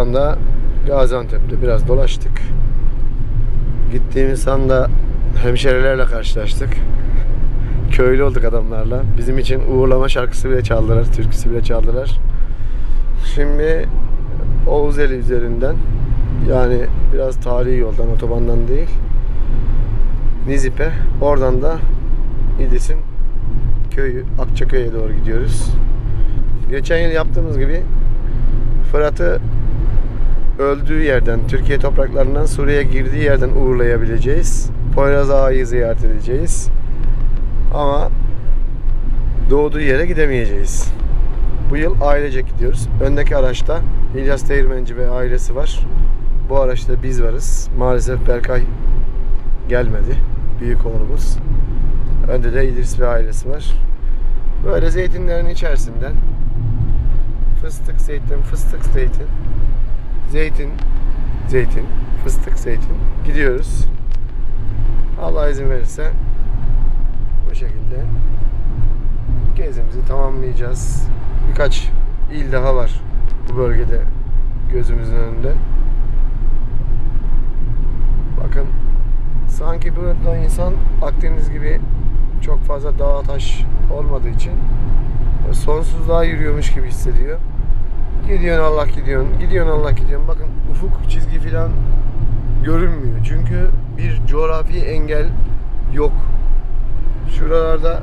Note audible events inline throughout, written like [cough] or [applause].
anda Gaziantep'te biraz dolaştık. Gittiğimiz anda hemşerilerle karşılaştık. Köylü olduk adamlarla. Bizim için uğurlama şarkısı bile çaldılar, türküsü bile çaldılar. Şimdi Oğuzeli üzerinden yani biraz tarihi yoldan, otobandan değil. Nizip'e, oradan da İdis'in köyü Akçaköy'e doğru gidiyoruz. Geçen yıl yaptığımız gibi Fırat'ı öldüğü yerden, Türkiye topraklarından Suriye'ye girdiği yerden uğurlayabileceğiz. Poyraz Ağa'yı ziyaret edeceğiz. Ama doğduğu yere gidemeyeceğiz. Bu yıl ailecek gidiyoruz. Öndeki araçta İlyas Değirmenci ve ailesi var. Bu araçta biz varız. Maalesef Berkay gelmedi. Büyük oğlumuz. Önde de İdris ve ailesi var. Böyle zeytinlerin içerisinden fıstık zeytin, fıstık zeytin, zeytin, zeytin, fıstık zeytin gidiyoruz. Allah izin verirse bu şekilde gezimizi tamamlayacağız. Birkaç il daha var bu bölgede gözümüzün önünde. Bakın sanki burada insan Akdeniz gibi çok fazla dağ taş olmadığı için sonsuzluğa yürüyormuş gibi hissediyor. Gidiyorsun Allah gidiyorsun, gidiyorsun Allah gidiyorsun. Bakın ufuk çizgi falan görünmüyor. Çünkü bir coğrafi engel yok. Şuralarda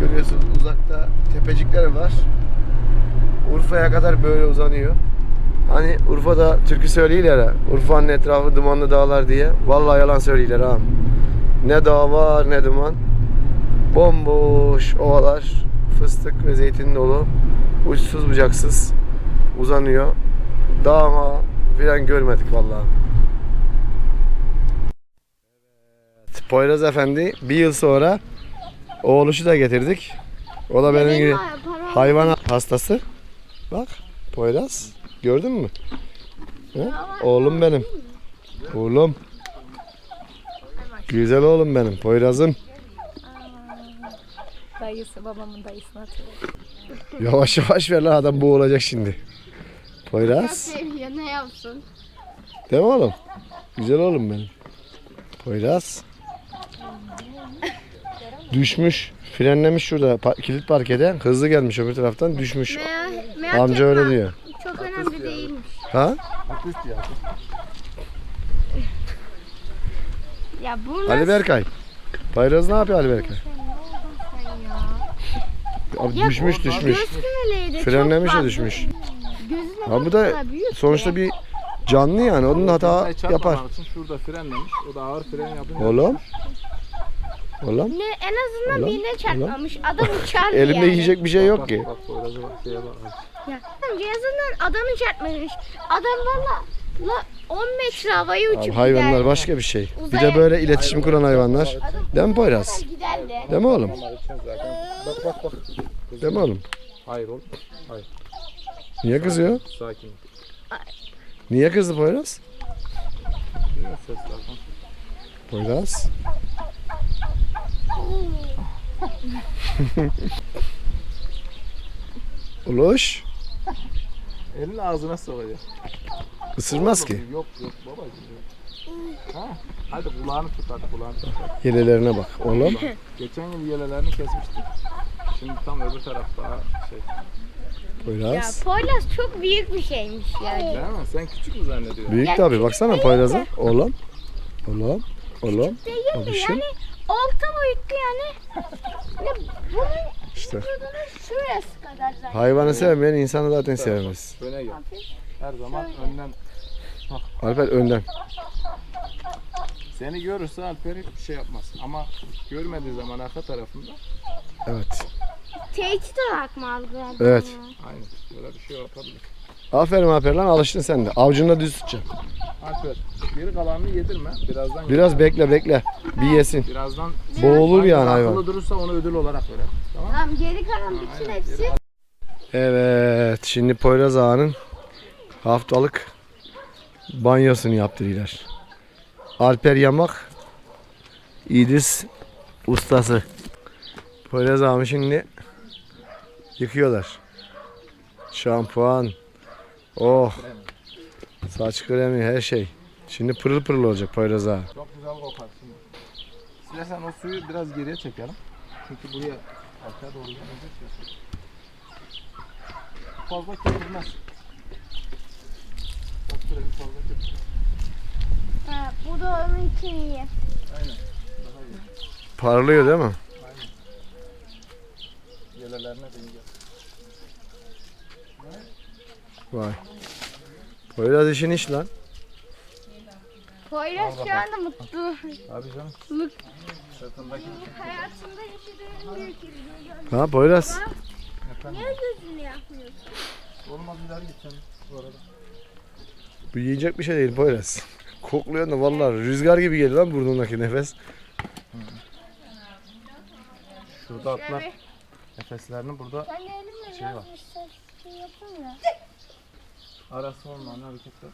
görüyorsunuz uzakta tepecikler var. Urfa'ya kadar böyle uzanıyor. Hani Urfa'da türkü söyleyiler ha. Urfa'nın etrafı dumanlı dağlar diye. Vallahi yalan söyleyiler ha. Ne dağ var ne duman. Bomboş ovalar. Fıstık ve zeytin dolu. Uçsuz bucaksız uzanıyor. Dağ ma filan görmedik vallahi. Evet, Poyraz Efendi bir yıl sonra oğluşu da getirdik. O da benim gibi hayvan hastası. Bak Poyraz. Gördün mü? He? Oğlum benim. Oğlum. Güzel oğlum benim. Poyraz'ım. Dayısı babamın dayısını hatırlıyorum. Yavaş yavaş ver lan adam boğulacak şimdi. Poyraz. Seviyor ne yapsın? Değil mi oğlum? Güzel oğlum benim. Poyraz. Düşmüş. Frenlemiş şurada pa- kilit parkede. Hızlı gelmiş öbür taraftan düşmüş. Merak, merak Amca etme. öyle diyor. Çok önemli değilmiş. Ha? Ya bu Ali Berkay. Poyraz ne yapıyor Ali Berkay? Abi Ya düşmüş düşmüş. Göz kümeleydi. Frenlemiş de düşmüş. Ha bu da büyük sonuçta bir canlı yani. Onun da hata yapar. için şurada frenlemiş. O da ağır fren yapınca. Oğlum. Oğlum. Ne en azından Ulan, birine çarpmamış. Adam uçar [laughs] Elimde yani. yiyecek bir şey yok ki. Bak Poyraz'a bak şeye bak. Ya, en azından adamı çarpmamış. Adam valla la 10 metre havaya Abi uçup hayvanlar giderdi. başka bir şey. Bir de böyle iletişim kuran hayvanlar. Değil mi Poyraz? Giderdi. Değil mi oğlum? İçin zaten. Bak bak bak. Değil mi oğlum? Hayır oğlum. Hayır. Niye kızıyor? Sakin. Niye kızdı Poyraz? Duyuyor musun ses zaten? Poyraz. [laughs] Uluş. Elini ağzına sokacak. Isırmaz ki. Yok yok babacığım. Ha? Hadi kulağını tut hadi kulağını tut. Yelelerine bak oğlum. Geçen yıl yelelerini kesmiştik. Şimdi tam öbür tarafta şey. Ya Poyraz. Poyraz çok büyük bir şeymiş yani. Değil mi? Sen küçük mü zannediyorsun? Büyük tabi baksana Poyraz'a. Oğlum. Oğlum. Oğlum. Değil mi Babişim. yani? Orta boyutlu yani. Ya bunun İşte. vücudunun şurası kadar zaten. Hayvanı sevmeyen insanı zaten sevmez. Öne gel. Her zaman önden. Alper önden. Seni görürse Alper hiçbir şey yapmaz. Ama görmediği zaman arka tarafında Evet. Tehdit olarak mı algıladın? Evet. ya? aynı böyle bir şey yapabilir. Aferin aferin lan alıştın sen de. Avcunda düz tutacaksın. Alper geri kalanını yedirme. Birazdan Biraz yer. bekle bekle. Bir yesin. Birazdan Boğulur yani hayvan. Akıllı durursa onu ödül olarak verelim. Tamam? Tamam geri kalan bütün Aynen, hepsi. Evet. Şimdi Poyraz Ağa'nın haftalık banyosunu yaptırıyorlar. Alper Yamak İdris ustası. Poyraz Ağa'mı şimdi yıkıyorlar. Şampuan. Oh. Saç kremi her şey. Şimdi pırıl pırıl olacak Poyraz ha. Çok güzel kokar şimdi. İstersen o suyu biraz geriye çekelim. Çünkü buraya arkaya doğru gelecek ya. Fazla kesilmez. Bak kremi fazla kesilmez. Ha, bu da onun için iyi. Aynen. Daha iyi. Parlıyor değil mi? Yelelerine denge. Vay. Poyraz işin iş lan. Poyraz şu anda mutlu. Abi canım. Mutluluk. Sırtındaki Hayatında yaşadığım büyük ilgi. Ha Poyraz. Niye gözünü yapmıyorsun? Olmaz ileri git sen bu arada. Bu yiyecek bir şey değil Poyraz. [laughs] Kokluyor da vallahi rüzgar gibi geliyor lan burnundaki nefes. Şurada atlar nefeslerini burada Şey var. Biraz bir şey yapayım ya. arası olmayan hareketler.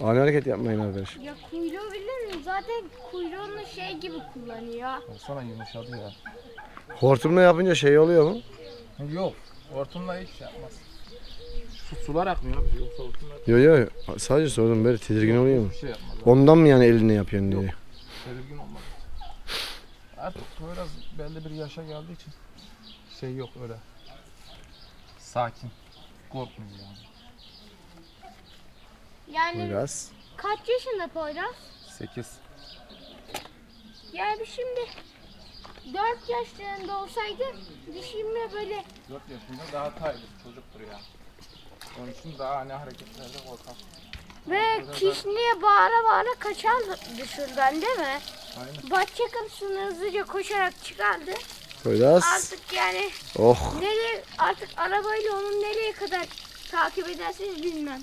Ani hareket yapmayın arkadaş. Ya kuyruğu bilir misin? Zaten kuyruğunu şey gibi kullanıyor. Baksana yumuşadı ya. Hortumla yapınca şey oluyor mu? Yok. Hortumla hiç şey yapmaz. Su, sular akmıyor abi. Yoksa hortumla Yo yo sadece sordum böyle tedirgin oluyor mu? bir şey yapmaz. Ondan mı yani eline yapıyorsun diye. Tedirgin olmaz. Artık biraz belli bir yaşa geldiği için şey yok öyle. Sakin. Korkmuyor yani. Yani Poyraz. kaç yaşında Poyraz? 8. Yani şimdi 4 yaşlarında olsaydı dişimle böyle 4 yaşında daha taylı çocuktur yani. Onun için daha hani hareketlerde korkar. ve kişniye bağıra bağıra kaçar şuradan değil mi? Aynen. Bahçe kapısını hızlıca koşarak çıkardı. Poyraz. Artık yani Oh nereye artık arabayla onu nereye kadar takip edersiniz bilmem.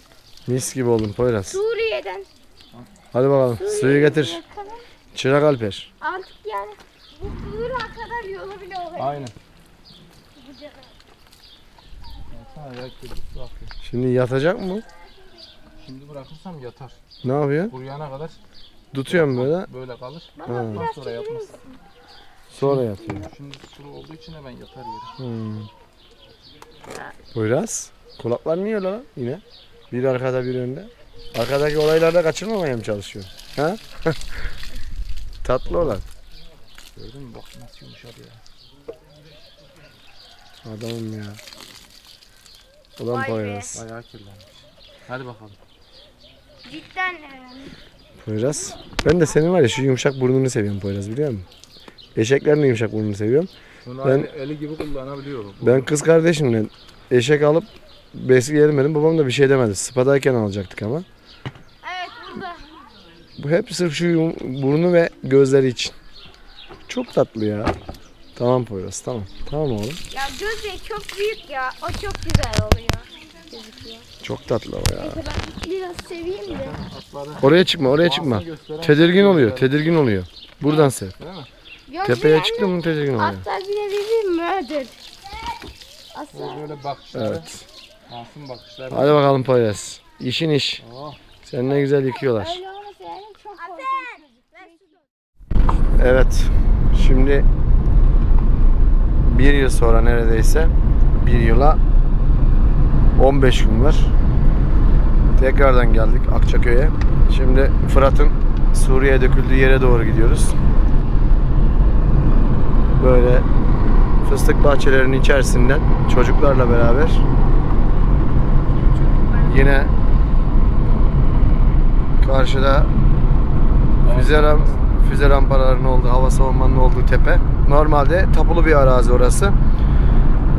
mis gibi oldun Poyraz. Suriye'den. Hadi bakalım suyu Suriye'ye getir. kadar. Çırak Alper. Artık yani bu Irak'a kadar yolu bile olabilir. Aynen. Şimdi yatacak mı? Şimdi bırakırsam yatar. Ne yapıyor? Kuruyana kadar Tutuyorum böyle. böyle kalır. Baba biraz sonra çekilir misin? Sonra yatıyor. Şimdi sulu olduğu için hemen yatar yeri. Hmm. Poyraz. Kulaklar niye lan yine? Bir arkada bir önde. Arkadaki olaylarda kaçırmamaya mı çalışıyor? Ha? [laughs] Tatlı olan. Gördün mü bak nasıl yumuşadı ya. Adamım ya. Ulan Vay be. Poyraz. Bayağı kirlenmiş. Hadi bakalım. Cidden yani. Poyraz. Ben de senin var ya şu yumuşak burnunu seviyorum Poyraz biliyor musun? Eşeklerin de yumuşak burnunu seviyorum. Bunu Ben- eli gibi kullanabiliyor. bu. Ben kız kardeşimle eşek alıp besleyelim dedim. Babam da bir şey demedi. Spadayken alacaktık ama. Evet burada. Bu hep sırf şu yum- burnu ve gözleri için. Çok tatlı ya. Tamam Poyraz tamam. Tamam oğlum. Ya gözleri çok büyük ya. O çok güzel oluyor. Gözüküyor. Çok tatlı o ya. Ben biraz seveyim de. Oraya çıkma oraya çıkma. Tedirgin oluyor tedirgin oluyor. Buradan sev. Değil mi? Tepeye çıktın mı oluyor. Hatta bir de bir murder. Böyle bakışları. Evet. Masum bakışları. Hadi bakalım Poyraz. İşin iş. Oh. Sen ne güzel yıkıyorlar. Öyle olmasa yani çok korkunç. Evet. Şimdi bir yıl sonra neredeyse bir yıla 15 gün var. Tekrardan geldik Akçaköy'e. Şimdi Fırat'ın Suriye'ye döküldüğü yere doğru gidiyoruz. Böyle fıstık bahçelerinin içerisinden çocuklarla beraber yine karşıda füze, ram, füze rampalarının olduğu, hava savunmanın olduğu tepe. Normalde tapulu bir arazi orası.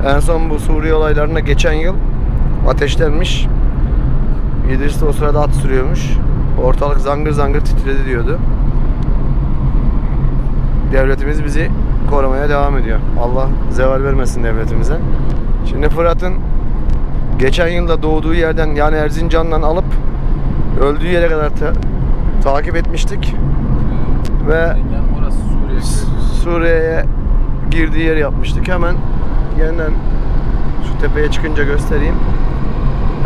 En son bu Suriye olaylarına geçen yıl ateşlenmiş. İdris de o sırada at sürüyormuş. Ortalık zangır zangır titredi diyordu. Devletimiz bizi korumaya devam ediyor. Allah zeval vermesin devletimize. Şimdi Fırat'ın geçen yılda doğduğu yerden yani Erzincan'dan alıp öldüğü yere kadar ta- takip etmiştik. Ve Yani orası Suriye. Suriye'ye girdiği yer yapmıştık. Hemen yeniden şu tepeye çıkınca göstereyim.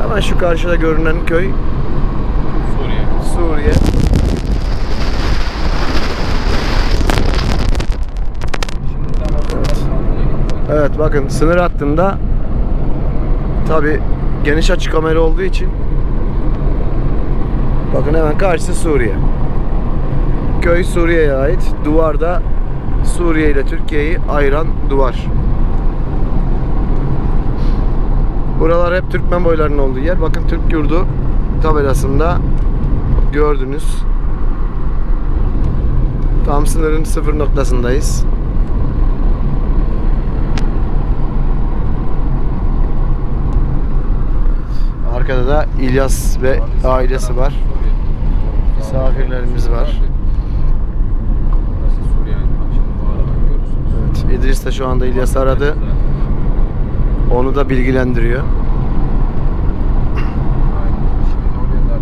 Hemen şu karşıda görünen köy Suriye. Suriye. Şimdi tam orada. Evet bakın sınır hattında tabi geniş açı kamera olduğu için Bakın hemen karşısı Suriye. Köy Suriye'ye ait. Duvarda Suriye ile Türkiye'yi ayıran duvar. Buralar hep Türkmen boylarının olduğu yer. Bakın Türk yurdu tabelasında gördünüz. Tam sınırın sıfır noktasındayız. Arkada da İlyas ve ailesi var. Misafirlerimiz var. Evet, İdris de şu anda İlyas aradı. Onu da bilgilendiriyor.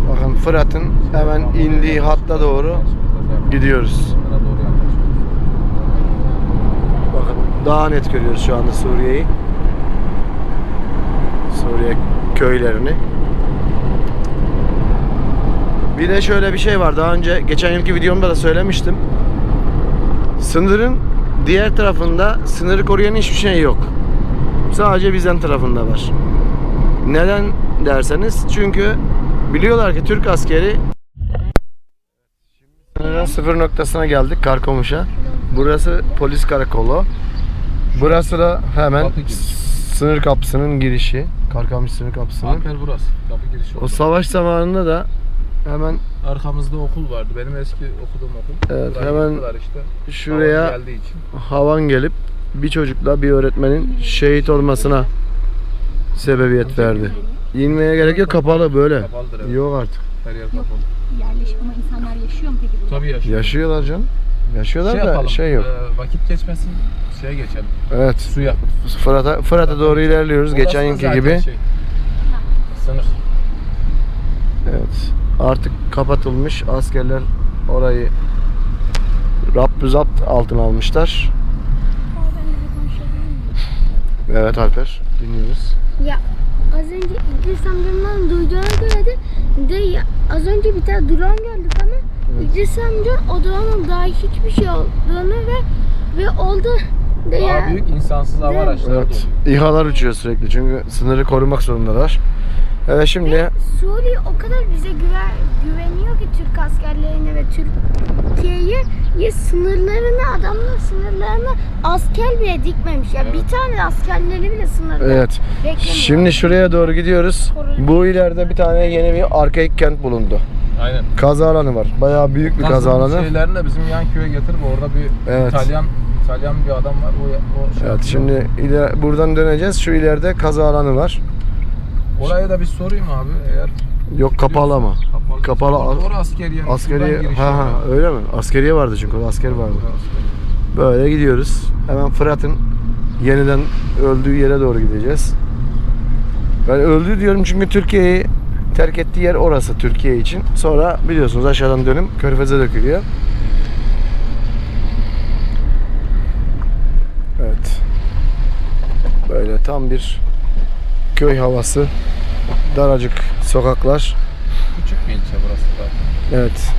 Bakın Fırat'ın hemen indiği hatta doğru gidiyoruz. Bakın daha net görüyoruz şu anda Suriye'yi. Suriye köylerini. Bir de şöyle bir şey var. Daha önce geçen yılki videomda da söylemiştim. Sınırın diğer tarafında sınırı koruyan hiçbir şey yok. Sadece bizden tarafında var. Neden derseniz çünkü biliyorlar ki Türk askeri Sınırın sıfır noktasına geldik Karkomuş'a. Burası polis karakolu. Burası da hemen sınır kapısının girişi. Karkamış sınır kapısının. Alper burası. Kapı girişi O savaş zamanında da hemen Arkamızda okul vardı. Benim eski okuduğum okul. Evet, Burayı hemen yıktılar işte. şuraya Havan geldiği için. havan gelip bir çocukla bir öğretmenin şehit olmasına sebebiyet verdi. İnmeye gerek yok kapalı böyle. Kapalıdır evet. Yok artık. Her yer kapalı. Yerleşik ama insanlar yaşıyor mu peki burada? Tabii yaşıyor. Yaşıyorlar canım. Yaşıyorlar Şey da yapalım. şey yok. e, vakit geçmesin. Şeye geçelim. Evet. Suya. Fırat'a Fırat'a doğru ilerliyoruz geçen Orası yılki zaten gibi. Şey, sınır. Evet. Artık kapatılmış. Askerler orayı Rabbü zapt altına almışlar. Evet Alper. Dinliyoruz. Ya az önce İdris amcamdan duyduğuna göre de, de ya, az önce bir tane drone gördük ama İdris amca o drone'un daha hiçbir şey olduğunu ve ve oldu de Daha ya. büyük insansız hava Evet. araçları Evet. İHA'lar uçuyor sürekli çünkü sınırı korumak zorundalar. Evet şimdi Suriye o kadar bize güven, güveniyor ki Türk askerlerine ve Türkiye'ye ya sınırlarını adamlar sınırlarına asker bile dikmemiş. Ya bir tane askerleri bile sınırda evet. beklemiyor. Şimdi şuraya doğru gidiyoruz. Bu ileride bir tane yeni bir arkaik kent bulundu. Aynen. Kaza alanı var. Bayağı büyük bir kaza Gazze'nin alanı. şeylerini de bizim yan köye getirip orada bir Evet. İtalyan İtalyan bir adam var. O, o şey Evet yapıyor. şimdi iler, buradan döneceğiz. Şu ileride kaza alanı var. Oraya da bir sorayım abi eğer Yok kapalı ama. kapalı. Kapalı Orası as- askeriye. Askeriye ha ha öyle mi? Askeriye vardı çünkü orada asker vardı. Böyle gidiyoruz. Hemen Fırat'ın yeniden öldüğü yere doğru gideceğiz. Ben öldü diyorum çünkü Türkiye'yi terk ettiği yer orası Türkiye için. Sonra biliyorsunuz aşağıdan dönüm Körfez'e dökülüyor. Evet. Böyle tam bir köy havası. Daracık sokaklar. Küçük bir ilçe burası zaten. Evet.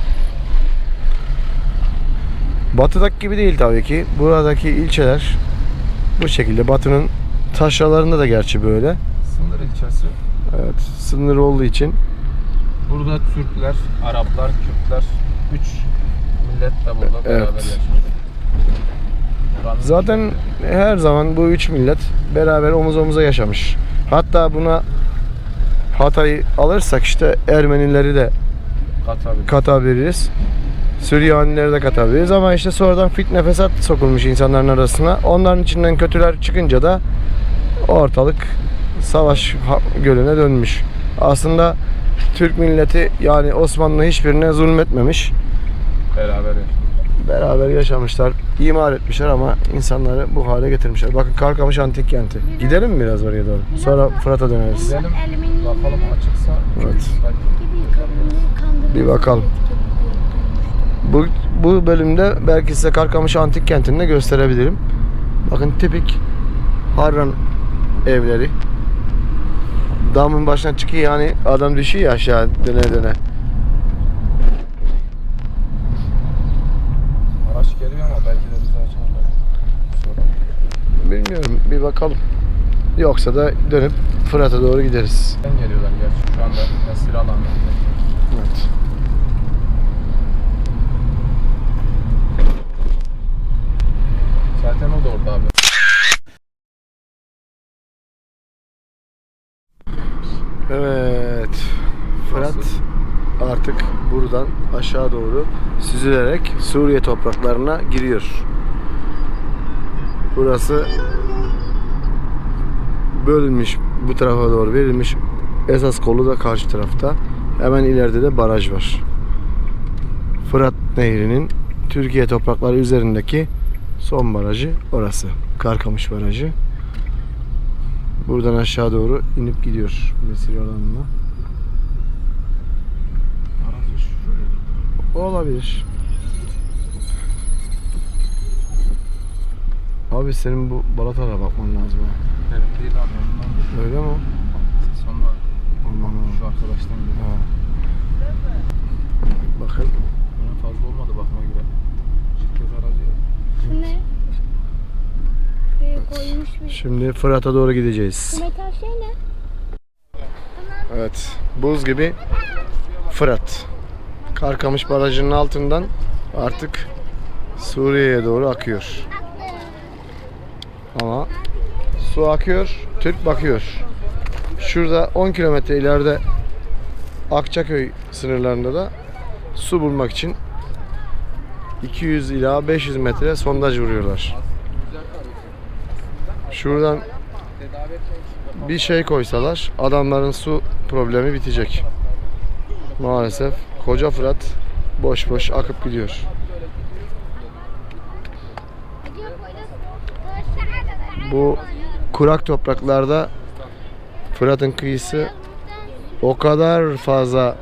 Batıdaki gibi değil tabii ki. Buradaki ilçeler bu şekilde. Batının taşralarında da gerçi böyle. Sınır ilçesi. Evet. Sınır olduğu için. Burada Türkler, Araplar, Kürtler, üç millet de burada Evet. beraber yaşıyor. Zaten her zaman bu üç millet beraber omuz omuza yaşamış. Hatta buna Hatay'ı alırsak işte Ermenileri de katabilir. katabiliriz. Süryanileri de katabiliriz ama işte sonradan fitne fesat sokulmuş insanların arasına. Onların içinden kötüler çıkınca da ortalık savaş gölüne dönmüş. Aslında Türk milleti yani Osmanlı hiçbirine zulmetmemiş. beraber. Beraber yaşamışlar, imar etmişler ama insanları bu hale getirmişler. Bakın Karkamış Antik Kenti. Gidelim mi biraz oraya doğru? Sonra Fırat'a döneriz. Gidelim bakalım açıksa. Evet. Bir bakalım. Bu, bu bölümde belki size Karkamış Antik Kenti'ni de gösterebilirim. Bakın tipik Harran evleri. Damın başına çıkıyor yani adam düşüyor aşağı döne döne. Bilmiyorum bir bakalım. Yoksa da dönüp Fırat'a doğru gideriz. Geliyorlar gerçi şu anda esir alanlar. Evet. Zaten o da orada abi. Evet. Fırat Nasıl? artık buradan aşağı doğru süzülerek Suriye topraklarına giriyor. Burası bölünmüş bu tarafa doğru verilmiş. Esas kolu da karşı tarafta. Hemen ileride de baraj var. Fırat Nehri'nin Türkiye toprakları üzerindeki son barajı orası. Karkamış Barajı. Buradan aşağı doğru inip gidiyor mesire alanına. Olabilir. Abi senin bu balatalara bakman lazım ha. Benim değil abi ondan. Öyle mi? Ses onlar. Aman Şu arkadaştan geliyor. Ha. Bakın. Bunun fazla olmadı bakıma göre. Şirket aracı ya. Bu ne? Koymuş bir. Şimdi Fırat'a doğru gideceğiz. Metal şey ne? Evet. Buz gibi Fırat. Karkamış Barajı'nın altından artık Suriye'ye doğru akıyor. Ama su akıyor, Türk bakıyor. Şurada 10 kilometre ileride Akçaköy sınırlarında da su bulmak için 200 ila 500 metre sondaj vuruyorlar. Şuradan bir şey koysalar adamların su problemi bitecek. Maalesef koca Fırat boş boş akıp gidiyor. Bu kurak topraklarda Fırat'ın kıyısı o kadar fazla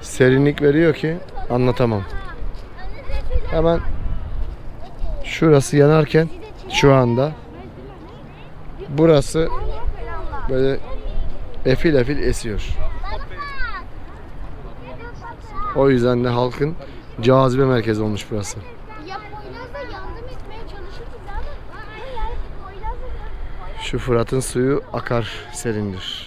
serinlik veriyor ki anlatamam. Hemen şurası yanarken şu anda burası böyle efil efil esiyor. O yüzden de halkın cazibe merkezi olmuş burası. Ya Poyraz da yardım etmeye çalışırdı ama yani Poyraz da Şu Fırat'ın suyu akar serindir.